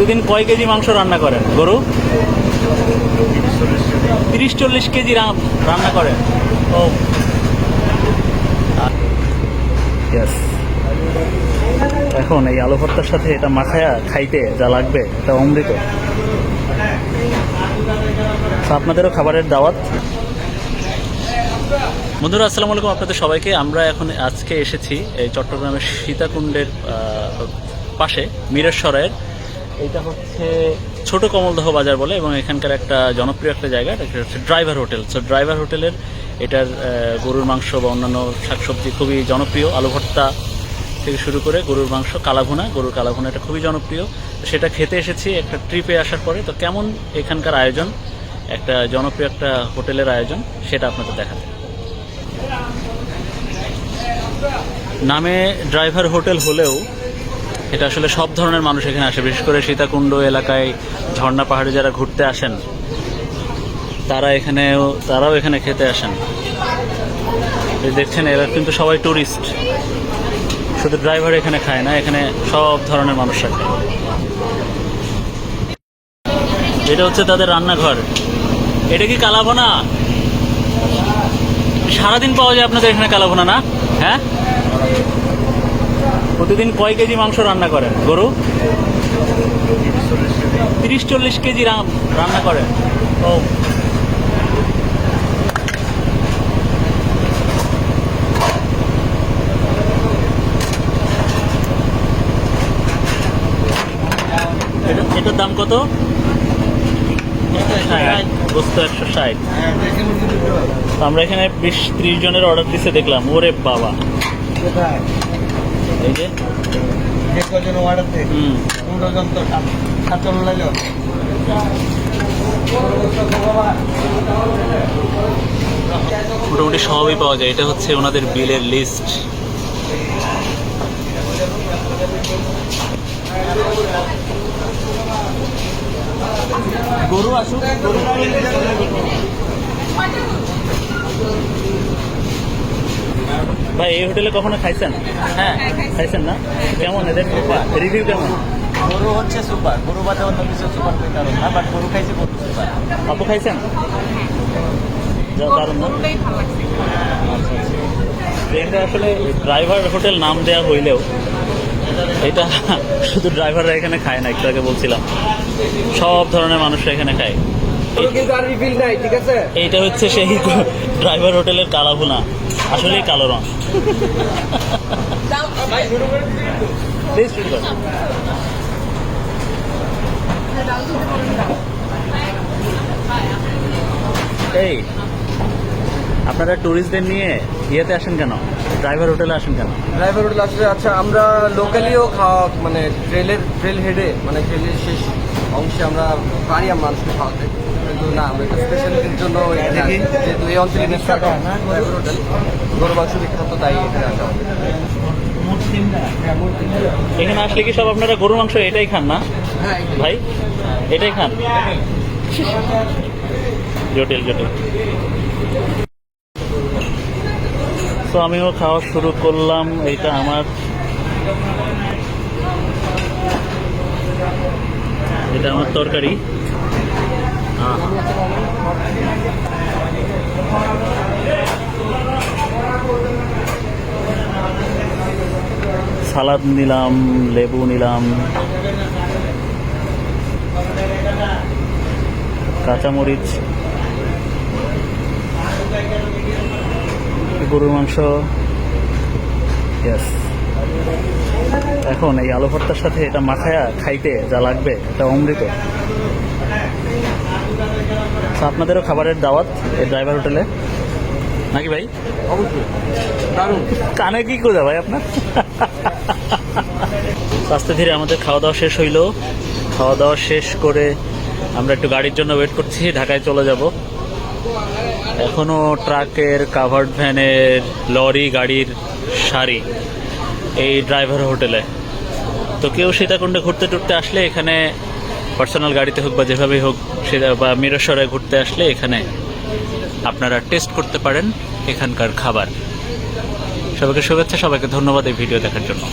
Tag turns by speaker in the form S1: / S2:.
S1: প্রতিদিন কয় কেজি মাংস রান্না করেন? গরু? তিরিশ চল্লিশ কেজি রান্না করেন। ও. এখন এই আলু ভর্তার সাথে এটা মাখায়া খাইতে যা লাগবে, এটা অমৃত। আপনাদেরও খাবারের দাওয়াত। বন্ধুরা, আসসালামু আলাইকুম আপনাদের সবাইকে। আমরা এখন আজকে এসেছি এই চট্টগ্রামের সীতাকুণ্ডের পাশে, মিরেশ্বরের। এটা হচ্ছে ছোট কমলদহ বাজার বলে এবং এখানকার একটা জনপ্রিয় একটা জায়গা, এটা হচ্ছে ড্রাইভার হোটেল। সো ড্রাইভার হোটেলের এটার গরুর মাংস বা অন্যান্য শাকসবজি খুবই জনপ্রিয়। আলু ভর্তা থেকে শুরু করে গরুর মাংস, কালাভুনা, গরুর কালাভুনা এটা খুবই জনপ্রিয়। সেটা খেতে এসেছি একটা ট্রিপে আসার পরে। তো কেমন এখানকার আয়োজন? একটা জনপ্রিয় একটা হোটেলের আয়োজন, সেটা আপনাদের দেখাতে। নামে ড্রাইভার হোটেল হলেও এটা আসলে সব ধরনের মানুষ এখানে আসে, বিশেষ করে সীতাকুণ্ড এলাকায় ঝর্ণা পাহাড়ে যারা ঘুরতে আসেন, তারা এখানেও, তারাও এখানে খেতে আসেন। দেখছেন, এরা কিন্তু সবাই ট্যুরিস্ট শুধু ড্রাইভার এখানে খায় না, এখানে সব ধরনের মানুষরা খায়। এটা হচ্ছে তাদের রান্নাঘর। এটা কি কালাভোনা? সারাদিন পাওয়া যায় আপনাদের এখানে কালাভোনা, না? হ্যাঁ? প্রতিদিন কয় কেজি মাংস রান্না করেন? গরু? তিরিশ চল্লিশ কেজি রান্না করেন। ও। এটা- এটার দাম কত? একশো আমরা এখানে বিশ ত্রিশ জনের অর্ডার দিচ্ছে দেখলাম। ওরে বাবা। এই যে? হুম। মোটামুটি সবই পাওয়া যায়। এটা হচ্ছে ওনাদের বিলের লিস্ট গরু আসুক ভাই এই হোটেলে কখনো খাইছেন?
S2: হ্যাঁ।
S1: খাইছেন না? কেমন এদের রিভিউ কেমন?
S2: গরু হচ্ছে সুপার। গরু বাদে অন্য কিছু সুপার পেয়ে কারণ না বাট গরু খাইছে গরু সুপার।
S1: আপু খাইছেন? যা দারুণ না? এটা আসলে ড্রাইভার হোটেল নাম দেওয়া হইলেও এটা শুধু ড্রাইভাররা এখানে খায় না একটু আগে বলছিলাম। সব ধরনের মানুষরা এখানে খায়। এই-
S2: কিন্তু আর রিফিল নাই ঠিক আছে?
S1: এইটা হচ্ছে সেই ড্রাইভার হোটেলের কালাভুনা। আসলেই কালো রং। এই আপনারা ট্যুরিস্টদের নিয়ে ইয়েতে আসেন কেন? ড্রাইভার হোটেলে আসেন কেন?
S2: ড্রাইভার হোটেল আসলে আচ্ছা আমরা লোকালিও খাওয়া মানে ট্রেলের ট্রেল হেডে মানে ট্রেলের শেষ অংশে আমরা পারি আমরা মানুষকে খাওয়াতে। কিন্তু না আমরা একটা স্পেশালিটির জন্য এখানে যেহেতু এই অঞ্চলে বিখ্যাত গরু মাংস বিখ্যাত তাই এখানে আসা
S1: এখানে আসলে কি সব আপনারা গরু মাংস এটাই খান না?
S2: হ্যাঁ
S1: ভাই এটাই খান? জটিল জটিল। তো আমিও খাওয়া শুরু করলাম এইটা আমার। এটা আমার তরকারি। সালাদ নিলাম, লেবু নিলাম, কাঁচামরিচ, গরুর মাংস. এখন এই আলু ভর্তার সাথে এটা মাখায়া খাইতে যা লাগবে, এটা অমৃত আপনাদেরও খাবারের দাওয়াত এই ড্রাইভার হোটেলে নাকি ভাই?
S2: অবশ্যই। দারুণ।
S1: কানে কি করে ভাই আপনার? আস্তে ধীরে আমাদের খাওয়া দাওয়া শেষ হইল। খাওয়া দাওয়া শেষ করে আমরা একটু গাড়ির জন্য ওয়েট করছি ঢাকায় চলে যাব। এখনও ট্রাকের কাভার্ড ভ্যানের লরি গাড়ির সারি এই ড্রাইভার হোটেলে তো কেউ সীতাকুণ্ডে ঘুরতে টুরতে আসলে এখানে পার্সোনাল গাড়িতে হোক বা যেভাবেই হোক, সে বা মিরসরে ঘুরতে আসলে এখানে আপনারা টেস্ট করতে পারেন এখানকার খাবার। সবাইকে শুভেচ্ছা, সবাইকে ধন্যবাদ এই ভিডিও দেখার জন্য।